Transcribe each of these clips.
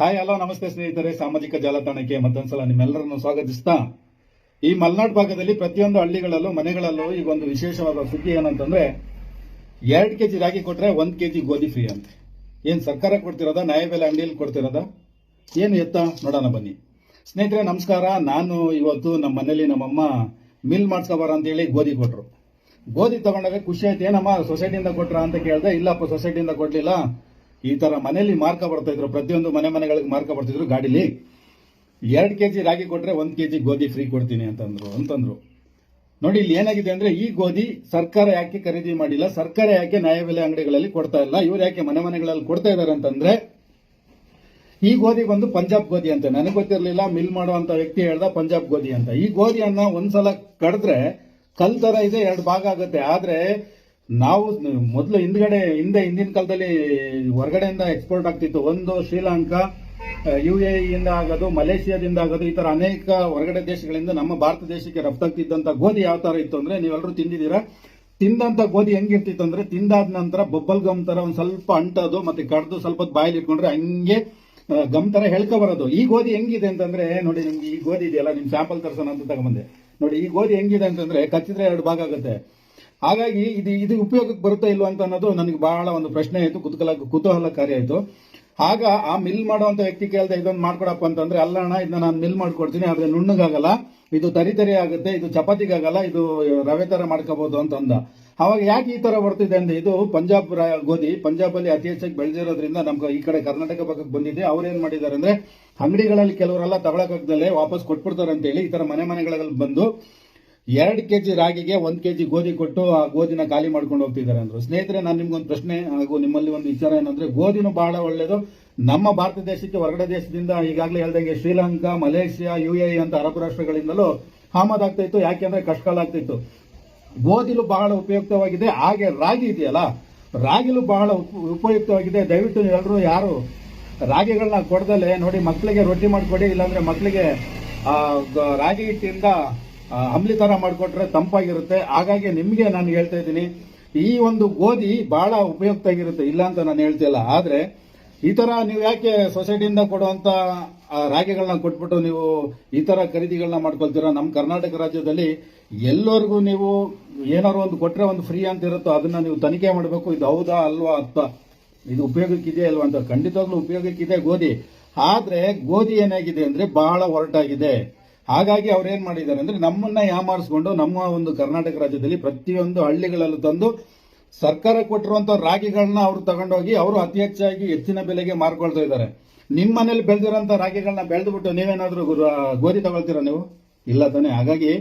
Hi hello ನಮಸ್ತೆ ಸ್ನೇಹಿತರೆ. ಸಾಮಾಜಿಕ ಜಾಲತಾಣಕ್ಕೆ ಮತ್ತೊಂದ್ಸಲ ನಿಮ್ಮೆಲ್ಲರನ್ನು ಸ್ವಾಗತಿಸ್ತಾ, ಈ ಮಲ್ನಾಡ್ ಭಾಗದಲ್ಲಿ ಪ್ರತಿಯೊಂದು ಹಳ್ಳಿಗಳಲ್ಲೂ, ಮನೆಗಳಲ್ಲೂ ಈಗ ಒಂದು ವಿಶೇಷವಾದ ಸುದ್ದಿ ಏನಂತಂದ್ರೆ, ಎರಡ್ ಕೆಜಿ ರಾಗಿ ಕೊಟ್ರೆ ಒಂದ್ ಕೆಜಿ ಗೋಧಿ ಫ್ರೀ ಅಂತ. ಏನ್ ಸರ್ಕಾರ ಕೊಡ್ತಿರೋದ? ನ್ಯಾಯಬೆಲೆ ಅಂಗಡಿಯಲ್ಲಿ ಕೊಡ್ತಿರೋದ? ಏನು ಎತ್ತ? ನೋಡೋಣ ಬನ್ನಿ. ಸ್ನೇಹಿತರೆ, ನಮಸ್ಕಾರ. ನಾನು ಇವತ್ತು ನಮ್ಮ ಮನೇಲಿ ನಮ್ಮಮ್ಮ ಮಿಲ್ ಮಾಡ್ಸ್ಕೊಬಾರ ಅಂತ ಹೇಳಿ ಗೋಧಿ ಕೊಟ್ರು. ಗೋಧಿ ತಗೊಂಡಾಗ ಖುಷಿ ಆಯ್ತು, ಏನಮ್ಮ ಸೊಸೈಟಿಯಿಂದ ಕೊಟ್ರ ಅಂತ ಕೇಳಿದೆ, ಇಲ್ಲಪ್ಪ ಸೊಸೈಟಿಯಿಂದ ಕೊಡ್ಲಿಲ್ಲ. ಈ ತರ ಮನೆಯಲ್ಲಿ ಮಾರ್ಕ ಬರ್ತಾ ಇದ್ರು, ಪ್ರತಿಯೊಂದು ಮನೆ ಮನೆಗಳಿಗೆ ಮಾರ್ಕ ಬರ್ತಿದ್ರು ಗಾಡಿಲಿ ಎರಡ್ ಕೆಜಿ ರಾಗಿ ಕೊಟ್ರೆ ಒಂದ್ ಕೆಜಿ ಗೋಧಿ ಫ್ರೀ ಕೊಡ್ತೀನಿ ಅಂತಂದ್ರು ಅಂತಂದ್ರು. ನೋಡಿ, ಇಲ್ಲಿ ಏನಾಗಿದೆ ಅಂದ್ರೆ ಈ ಗೋಧಿ ಸರ್ಕಾರ ಯಾಕೆ ಖರೀದಿ ಮಾಡಿಲ್ಲ, ಸರ್ಕಾರ ಯಾಕೆ ನ್ಯಾಯಬೆಲೆ ಅಂಗಡಿಗಳಲ್ಲಿ ಕೊಡ್ತಾ ಇಲ್ಲ, ಇವ್ರು ಯಾಕೆ ಮನೆ ಮನೆಗಳಲ್ಲಿ ಕೊಡ್ತಾ ಇದಾರೆ ಅಂತಂದ್ರೆ, ಈ ಗೋಧಿ ಬಂದು ಪಂಜಾಬ್ ಗೋಧಿ ಅಂತ. ನನಗೆ ಗೊತ್ತಿರಲಿಲ್ಲ, ಮಿಲ್ ಮಾಡುವಂತ ವ್ಯಕ್ತಿ ಹೇಳ್ದ ಪಂಜಾಬ್ ಗೋಧಿ ಅಂತ. ಈ ಗೋಧಿಯನ್ನ ಒಂದ್ಸಲ ಕಡಿದ್ರೆ ಕಲ್ ತರ ಇದೆ, ಎರಡು ಭಾಗ ಆಗುತ್ತೆ. ಆದ್ರೆ ನಾವು ಮೊದಲು ಹಿಂದ್ಗಡೆ, ಹಿಂದೆ ಹಿಂದಿನ ಕಾಲದಲ್ಲಿ ಹೊರಗಡೆಯಿಂದ ಎಕ್ಸ್ಪೋರ್ಟ್ ಆಗ್ತಿತ್ತು. ಒಂದು ಶ್ರೀಲಂಕಾ ಯು ಎ ಇಂದ ಆಗೋದು, ಮಲೇಷಿಯಾದಿಂದ ಆಗೋದು, ಈ ತರ ಅನೇಕ ಹೊರಗಡೆ ದೇಶಗಳಿಂದ ನಮ್ಮ ಭಾರತ ದೇಶಕ್ಕೆ ರಫ್ತಾಗ್ತಿದ್ದಂತ ಗೋಧಿ ಯಾವ ತರ ಇತ್ತು ಅಂದ್ರೆ ನೀವೆಲ್ಲರೂ ತಿಂದಿದ್ದೀರಾ? ತಿಂದಂತ ಗೋಧಿ ಹೆಂಗಿರ್ತಿತ್ತು ಅಂದ್ರೆ ತಿಂದಾದ ನಂತರ ಬೊಬ್ಬಲ್ ಗಮ್ ತರ ಒಂದ್ ಸ್ವಲ್ಪ ಅಂಟೋದು, ಮತ್ತೆ ಕಡ್ದು ಸ್ವಲ್ಪ ಬಾಯಲ್ಲಿ ಇಟ್ಕೊಂಡ್ರೆ ಹಂಗೆ ಗಮ್ ತರ ಹೇಳ್ಕ ಬರೋದು. ಈ ಗೋಧಿ ಹೆಂಗಿದೆ ಅಂತಂದ್ರೆ, ನೋಡಿ ನಿಮ್ಗೆ ಈ ಗೋಧಿ ಇದೆಯಲ್ಲ, ನಿಮ್ ಸ್ಯಾಂಪಲ್ ತರ್ಸೋಣ ಅಂತ ತಗೊಂಬಂದೆ. ನೋಡಿ, ಈ ಗೋಧಿ ಹೆಂಗಿದೆ ಅಂತಂದ್ರೆ ಕಚ್ಚಿದ್ರೆ ಎರಡು ಭಾಗ ಆಗುತ್ತೆ. ಹಾಗಾಗಿ ಇದು ಇದು ಉಪಯೋಗಕ್ಕೆ ಬರುತ್ತಾ ಇಲ್ವಾ ಅಂತ ಅನ್ನೋದು ನನಗೆ ಬಹಳ ಒಂದು ಪ್ರಶ್ನೆ ಆಯಿತು, ಕುತೂಹಲ, ಕುತೂಹಲಕಾರಿ ಆಯಿತು. ಆಗ ಆ ಮಿಲ್ ಮಾಡುವಂತ ವ್ಯಕ್ತಿ ಕೇಳ್ದೆ ಇದೊಂದು ಮಾಡ್ಕೊಡಪ್ಪ ಅಂತಂದ್ರೆ, ಅಲ್ಲ ಅಣ್ಣ ಇದನ್ನ ನಾನು ಮಿಲ್ ಮಾಡ್ಕೊಡ್ತೀನಿ, ಆದ್ರೆ ನುಣ್ಣಗಾಗಲ್ಲ, ಇದು ತರಿ ತರಿ ಆಗುತ್ತೆ, ಇದು ಚಪಾತಿಗಾಗಲ್ಲ, ಇದು ರವೆ ತರ ಮಾಡ್ಕೋಬಹುದು ಅಂತ ಅಂದ. ಅವಾಗ ಯಾಕೆ ಈ ತರ ಬರ್ತಿದೆ ಅಂದ್ರೆ ಇದು ಪಂಜಾಬ್ ಗೋಧಿ ಪಂಜಾಬ್ ಅಲ್ಲಿ ಅತಿ ಹೆಚ್ಚಾಗಿ ಬೆಳೆದಿರೋದ್ರಿಂದ ನಮ್ಗೆ ಈ ಕಡೆ ಕರ್ನಾಟಕ ಭಾಗಕ್ಕೆ ಬಂದಿದೆ. ಅವ್ರೇನ್ ಮಾಡಿದ್ದಾರೆ ಅಂದ್ರೆ ಅಂಗಡಿಗಳಲ್ಲಿ ಕೆಲವರೆಲ್ಲ ತಗೊಳಕಾಗ್ದಲ್ಲೇ ವಾಪಸ್ ಕೊಟ್ಬಿಡ್ತಾರೆ ಅಂತ ಹೇಳಿ ಈ ತರ ಮನೆ ಮನೆಗಳಲ್ಲಿ ಬಂದು ಎರಡು ಕೆ ಜಿ ರಾಗಿಗೆ ಒಂದು ಕೆ ಜಿ ಗೋಧಿ ಕೊಟ್ಟು ಆ ಗೋಧಿನ ಖಾಲಿ ಮಾಡ್ಕೊಂಡು ಹೋಗ್ತಿದ್ದಾರೆ ಅಂದ್ರು. ಸ್ನೇಹಿತರೆ, ನಾನು ನಿಮ್ಗೊಂದು ಪ್ರಶ್ನೆ ಹಾಗೂ ನಿಮ್ಮಲ್ಲಿ ಒಂದು ವಿಚಾರ ಏನಂದ್ರೆ, ಗೋಧಿನೂ ಬಹಳ ಒಳ್ಳೇದು. ನಮ್ಮ ಭಾರತ ದೇಶಕ್ಕೆ ಹೊರಗಡೆ ದೇಶದಿಂದ ಈಗಾಗಲೇ ಹೇಳ್ದಂಗೆ ಶ್ರೀಲಂಕಾ, ಮಲೇಷಿಯಾ ಯು ಎ ಅಂತ ಅರಬ್ ರಾಷ್ಟ್ರಗಳಿಂದಲೂ ಆಮದಾಗ್ತಾ ಇತ್ತು ಯಾಕೆಂದ್ರೆ ಕಷ್ಟಕಾಲ ಆಗ್ತಿತ್ತು ಗೋಧಿಲು ಬಹಳ ಉಪಯುಕ್ತವಾಗಿದೆ. ಹಾಗೆ ರಾಗಿ ಇದೆಯಲ್ಲ, ರಾಗಿಲು ಬಹಳ ಉಪ- ಉಪಯುಕ್ತವಾಗಿದೆ. ದಯವಿಟ್ಟು ಎಲ್ಲರೂ ಯಾರು ರಾಗಿಗಳನ್ನ ಕೊಡ್ದಲೆ ನೋಡಿ ಮಕ್ಕಳಿಗೆ ರೊಟ್ಟಿ ಮಾಡಿಕೊಡಿ, ಇಲ್ಲಾಂದ್ರೆ ಮಕ್ಕಳಿಗೆ ರಾಗಿ ಹಿಟ್ಟಿಂದ ಅಂಬ್ಲಿ ತರ ಮಾಡಿಕೊಟ್ರೆ ತಂಪಾಗಿರುತ್ತೆ. ಹಾಗಾಗಿ ನಿಮಗೆ ನಾನು ಹೇಳ್ತಾ ಇದ್ದೀನಿ ಈ ಒಂದು ಗೋಧಿ ಬಹಳ ಉಪಯುಕ್ತ ಆಗಿರುತ್ತೆ. ಇಲ್ಲ ಅಂತ ನಾನು ಹೇಳ್ತಿಲ್ಲ. ಆದ್ರೆ ಈ ತರ ನೀವು ಯಾಕೆ ಸೊಸೈಟಿಯಿಂದ ಕೊಡುವಂತ ಆ, ರಾಗಿಗಳನ್ನ ಕೊಟ್ಬಿಟ್ಟು ನೀವು ಈ ತರ ಖರೀದಿಗಳನ್ನ ಮಾಡ್ಕೊಳ್ತೀರಾ? ನಮ್ಮ ಕರ್ನಾಟಕ ರಾಜ್ಯದಲ್ಲಿ ಎಲ್ಲರಿಗೂ ನೀವು ಏನಾದ್ರು ಒಂದು ಕೊಟ್ಟರೆ ಒಂದು ಫ್ರೀ ಅಂತ ಇರುತ್ತೋ ಅದನ್ನ ನೀವು ತನಿಖೆ ಮಾಡಬೇಕು. ಇದು ಹೌದಾ ಅಲ್ವಾ ಅಂತ. ಇದು ಉಪಯೋಗಕ್ಕಿದೆ ಅಲ್ವಾ ಅಂತ. ಖಂಡಿತವಾಗ್ಲೂ ಉಪಯೋಗಕ್ಕಿದೆ ಗೋಧಿ. ಆದ್ರೆ ಗೋಧಿ ಏನಾಗಿದೆ ಅಂದ್ರೆ ಬಹಳ ಹೊರಟಾಗಿದೆ. ಹಾಗಾಗಿ ಅವ್ರು ಏನ್ ಮಾಡಿದ್ದಾರೆ ಅಂದ್ರೆ ನಮ್ಮನ್ನ ಯಾಮಾರಿಸ್ಕೊಂಡು ನಮ್ಮ ಒಂದು ಕರ್ನಾಟಕ ರಾಜ್ಯದಲ್ಲಿ ಪ್ರತಿಯೊಂದು ಹಳ್ಳಿಗಳಲ್ಲೂ ತಂದು ಸರ್ಕಾರ ಕೊಟ್ಟಿರುವಂತ ರಾಗಿಗಳನ್ನ ಅವರು ತಗೊಂಡೋಗಿ ಅವರು ಅತಿ ಹೆಚ್ಚಾಗಿ ಹೆಚ್ಚಿನ ಬೆಲೆಗೆ ಮಾರ್ಕೊಳ್ತಾ ಇದ್ದಾರೆ. ನಿಮ್ಮ ಮನೇಲಿ ಬೆಳೆದಿರೋಂತ ರಾಗಿಗಳನ್ನ ಬೆಳೆದ್ಬಿಟ್ಟು ನೀವೇನಾದ್ರೂ ಗೋಧಿ ತಗೊಳ್ತೀರಾ ನೀವು? ಇಲ್ಲ ತಾನೆ. ಹಾಗಾಗಿ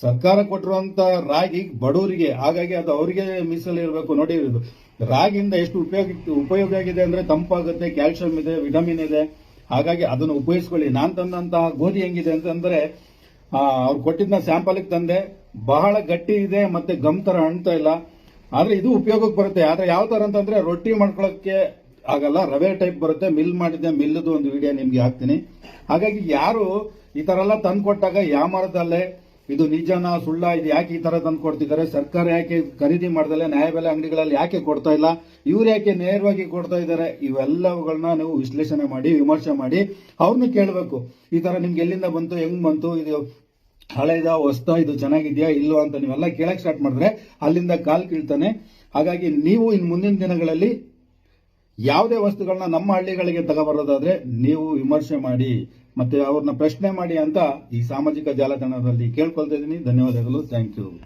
ಸರ್ಕಾರ ಕೊಟ್ಟಿರುವಂತ ರಾಗಿ ಬಡವರಿಗೆ, ಹಾಗಾಗಿ ಅದು ಅವರಿಗೆ ಮೀಸಲು ಇರಬೇಕು. ನೋಡಿ ರಾಗಿಯಿಂದ ಎಷ್ಟು ಉಪಯೋಗ ಉಪಯೋಗ ಆಗಿದೆ ಅಂದ್ರೆ ತಂಪಾಗುತ್ತೆ, ಕ್ಯಾಲ್ಸಿಯಂ ಇದೆ, ವಿಟಮಿನ್ ಇದೆ. ಹಾಗಾಗಿ ಅದನ್ನು ಉಪಯೋಗಿಸ್ಕೊಳ್ಳಿ. ನಾನು ತಂದಂತಹ ಗೋಧಿ ಹೆಂಗಿದೆ ಅಂತಂದ್ರೆ ಅವ್ರು ಕೊಟ್ಟಿದ್ದ ಸ್ಯಾಂಪಲ್ ತಂದೆ. ಬಹಳ ಗಟ್ಟಿ ಇದೆ ಮತ್ತೆ ಗಮ್ ತರ ಅಣ್ತಾ ಇಲ್ಲ. ಆದ್ರೆ ಇದು ಉಪಯೋಗಕ್ಕೆ ಬರುತ್ತೆ. ಆದ್ರೆ ಯಾವ ತರ ಅಂತಂದ್ರೆ ರೊಟ್ಟಿ ಮಾಡ್ಕೊಳ್ಳೋಕೆ ಆಗಲ್ಲ. ರವೆ ಟೈಪ್ ಬರುತ್ತೆ. ಮಿಲ್ ಮಾಡಿದ್ದೆ ಮಿಲ್ದು ಒಂದು ವಿಡಿಯೋ ನಿಮ್ಗೆ ಹಾಕ್ತೀನಿ. ಹಾಗಾಗಿ ಯಾರು ಈ ತರ ಎಲ್ಲ ತಂದು ಕೊಟ್ಟಾಗ ಯಾಮರದಲ್ಲೇ ಇದು ನಿಜನಾ ಸುಳ್ಳ? ಇದು ಯಾಕೆ ಈ ತರ ತಂದು ಕೊಡ್ತಿದ್ದಾರೆ? ಸರ್ಕಾರ ಯಾಕೆ ಖರೀದಿ ಮಾಡ್ದಲ್ಲ ನ್ಯಾಯಬೆಲೆ ಅಂಗಡಿಗಳಲ್ಲಿ ಯಾಕೆ ಕೊಡ್ತಾ ಇಲ್ಲ? ಇವ್ರು ಯಾಕೆ ನೇರವಾಗಿ ಕೊಡ್ತಾ ಇದ್ದಾರೆ? ಇವೆಲ್ಲವುಗಳನ್ನ ನೀವು ವಿಶ್ಲೇಷಣೆ ಮಾಡಿ, ವಿಮರ್ಶೆ ಮಾಡಿ ಅವ್ರನ್ನ ಕೇಳಬೇಕು. ಈ ತರ ನಿಮ್ಗೆ ಎಲ್ಲಿಂದ ಬಂತು, ಹೆಂಗ್ ಬಂತು, ಇದು ಹಳೆದ ಹೊಸ್ತ ಇದು ಚೆನ್ನಾಗಿದೆಯಾ ಇಲ್ಲೋ ಅಂತ ನೀವೆಲ್ಲ ಕೇಳಕ್ ಸ್ಟಾರ್ಟ್ ಮಾಡಿದ್ರೆ ಅಲ್ಲಿಂದ ಕಾಲ್ ಕೀಳ್ತಾನೆ. ಹಾಗಾಗಿ ನೀವು ಇನ್ ಮುಂದಿನ ದಿನಗಳಲ್ಲಿ ಯಾವುದೇ ವಸ್ತುಗಳನ್ನ ನಮ್ಮ ಹಳ್ಳಿಗಳಿಗೆ ತಗೋಬರೋದಾದ್ರೆ ನೀವು ವಿಮರ್ಶೆ ಮಾಡಿ. ಮತ್ತೆ ಅವ್ರನ್ನ ಪ್ರಶ್ನೆ ಮಾಡಿ ಅಂತ ಈ ಸಾಮಾಜಿಕ ಜಾಲತಾಣದಲ್ಲಿ ಕೇಳ್ಕೊಳ್ತಾ ಇದ್ದೀನಿ. ಧನ್ಯವಾದಗಳು. Thank you